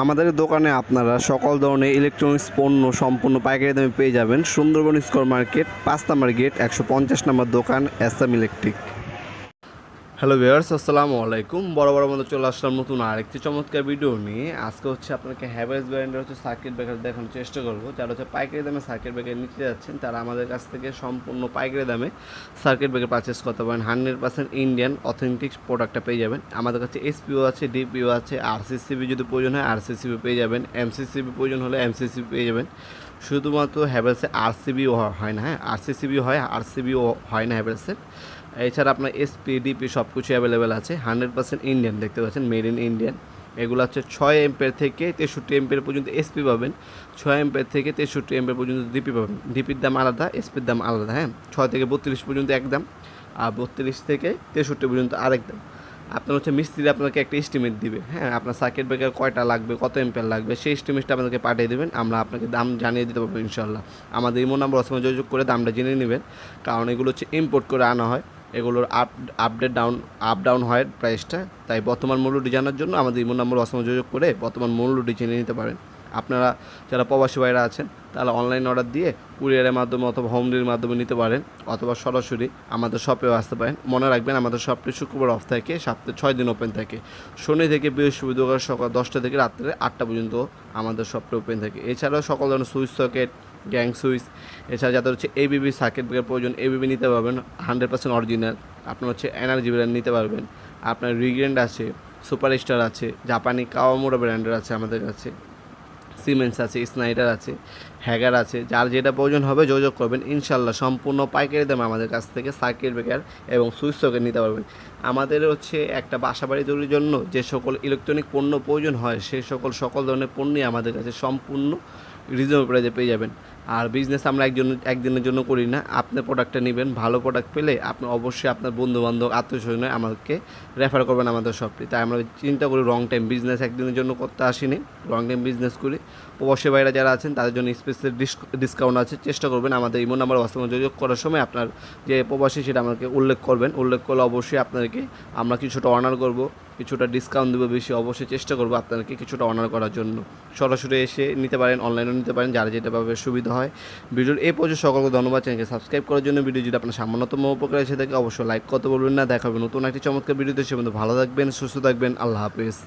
আমাদের দোকানে আপনারা সকল ধরনের ইলেকট্রনিক্স পণ্য সম্পূর্ণ পাইকারি দামে পেয়ে যাবেন সুন্দরবন স্কোয়ার মার্কেট, পাঁচ নাম্বার গেট, একশো পঞ্চাশ নম্বর দোকান অ্যাসাম ইলেকট্রিক। হ্যালো ভিউয়ার্স আসসালামু আলাইকুম। বড় বড় মতো চলে আসলাম নতুন আরেকটি চমৎকার ভিডিও নিয়ে। আজকে হচ্ছে আপনাকে হ্যাভেলস ব্র্যান্ডের হচ্ছে সার্কিট ব্রেকার দেখানোর চেষ্টা করব। যারা হচ্ছে পাইকারি দামে সার্কিট ব্রেকার নিতে যাচ্ছেন, তারা আমাদের কাছ থেকে সম্পূর্ণ পাইকারি দামে সার্কিট ব্রেকার পারচেস করতে পারেন। হান্ড্রেড পার্সেন্ট ইন্ডিয়ান অথেন্টিক প্রোডাক্টটা পেয়ে যাবেন। আমাদের কাছে এসপিও আছে ডিপিও আছে আরসিসিবি যদি প্রয়োজন হয় আরসিসিবি পেয়ে যাবেন এমসিসিবি প্রয়োজন হলে এমসিসিবি পেয়ে যাবেন। শুধুমাত্র হ্যাভেলসে আরসিবিও হয় না হ্যাঁ? আরসিসিবি হয় আরসিবিও হয় না হ্যাভেলসের এছাড়া আপনার এসপি ডিপি সব কিছু অ্যাভেলেবেল আছে। হান্ড্রেড পার্সেন্ট ইন্ডিয়ান দেখতে পাচ্ছেন মেড ইন ইন্ডিয়ান এগুলো হচ্ছে ছয় এম্পের থেকে তেষট্টি এম্পের পর্যন্ত এসপি পাবেন। ছয় এম্পের থেকে তেষট্টি এম্পের পর্যন্ত ডিপি পাবেন। ডিপির দাম আলাদা এসপির দাম আলাদা হ্যাঁ? ছয় থেকে বত্রিশ পর্যন্ত এক দাম, আর বত্রিশ থেকে তেষট্টি পর্যন্ত আরেক দাম। আপনার হচ্ছে মিস্ত্রি আপনাকে একটা এস্টিমেট দিবে হ্যাঁ? আপনার সার্কিট ব্রেকার কয়টা লাগবে, কত এম্পের লাগবে, সেই এস্টিমেটটা আপনাকে পাঠিয়ে দেবেন, আমরা আপনাকে দাম জানিয়ে দিতে পারব ইনশাল্লাহ আমাদের ইমো নাম্বার অসময় যোগাযোগ করে দামটা জেনে নেবেন, কারণ এগুলো হচ্ছে ইম্পোর্ট করে আনা হয়। এগুলোর up update down up down হয় প্রাইসটা তাই বর্তমান মূল্যটি জানার জন্য আমাদের ইমো নাম্বার অসময় যোগাযোগ করে বর্তমান মূল্যটি জেনে নিতে পারেন। আপনারা যারা প্রবাসী ভাইরা আছেন তাহলে অনলাইন অর্ডার দিয়ে কুরিয়ারের মাধ্যমে অথবা হোম ডেলিভারির মাধ্যমে নিতে পারেন অথবা সরাসরি আমাদের শপেও আসতে পারেন। মনে রাখবেন, আমাদের শপটি শুক্রবার অফ থাকে, সপ্তাহে ছয় দিন ওপেন থাকে। শনি থেকে বৃহস্পতিবার সকাল দশটা থেকে রাত্রে আটটা পর্যন্ত আমাদের শপটি ওপেন থাকে। এছাড়াও সকল ধরনের সুইচ সকেট গ্যাং সুইচ এছাড়া যাদের হচ্ছে এবিবি সার্কিট ব্রেকার প্রয়োজন এবিবি নিতে পারবেন হান্ড্রেড পার্সেন্ট অরিজিনাল আপনার হচ্ছে এনার্জি ব্র্যান্ড নিতে পারবেন। আপনার রিগ্রেন্ড আছে সুপার স্টার আছে জাপানি কাওয়ামোরা ব্র্যান্ডের আছে আমাদের কাছে। সিমেন্টস আছে স্নাইডার আছে হ্যাগার আছে, যার যেটা প্রয়োজন হবে যোগাযোগ করবেন। ইনশাল্লাহ সম্পূর্ণ পাইকারি দামে আমাদের কাছ থেকে সার্কিট ব্রেকার এবং সুইচ সকেট নিতে পারবেন। আমাদের হচ্ছে একটা বাসা বাড়ি তৈরির জন্য যে সকল ইলেকট্রনিক পণ্য প্রয়োজন হয় সেই সকল সকল ধরনের পণ্যই আমাদের কাছে সম্পূর্ণ রিজনেবল প্রাইজে পেয়ে যাবেন। আর বিজনেস আমরা একজন, একদিনের জন্য করি না। আপনার প্রোডাক্টটা নেবেন, ভালো প্রোডাক্ট পেলে আপনি অবশ্যই আপনার বন্ধু বান্ধব আত্মীয় স্বজনে আমাকে রেফার করবেন আমাদের শপটি তাই আমরা চিন্তা করি রং টাইম বিজনেস একদিনের জন্য করতে আসিনি। লং টাইম বিজনেস করি। প্রবাসী ভাইরা যারা আছেন, তাদের জন্য স্পেশাল ডিসকাউন্ট আছে। চেষ্টা করবেন আমাদের ইমো নাম্বার বাস্তব যোগাযোগ করার সময় আপনার যে প্রবাসী সেটা আমাকে উল্লেখ করবেন। উল্লেখ করলে অবশ্যই আপনাদেরকে আমরা কিছুটা অনার করব। কিছুটা ডিসকাউন্ট দেবো বেশি, অবশ্যই চেষ্টা করব আপনাদেরকে কিছুটা অনার করার জন্য। সরাসরি এসে নিতে পারেন অনলাইনেও নিতে পারেন, যারা যেটা পাবে সুবিধা হয়। ভিডিওর এই পর্যন্ত সকলকে ধন্যবাদ। চ্যানেলকে সাবস্ক্রাইব করার জন্য ভিডিও যদি আপনার সামান্যতম উপকার এসে থাকে, অবশ্যই লাইক করতে বলবেন না। দেখাবেন নতুন একটি চমৎকার ভিডিওতে সে ভালো থাকবেন, সুস্থ থাকবেন। আল্লাহ হাফিজ।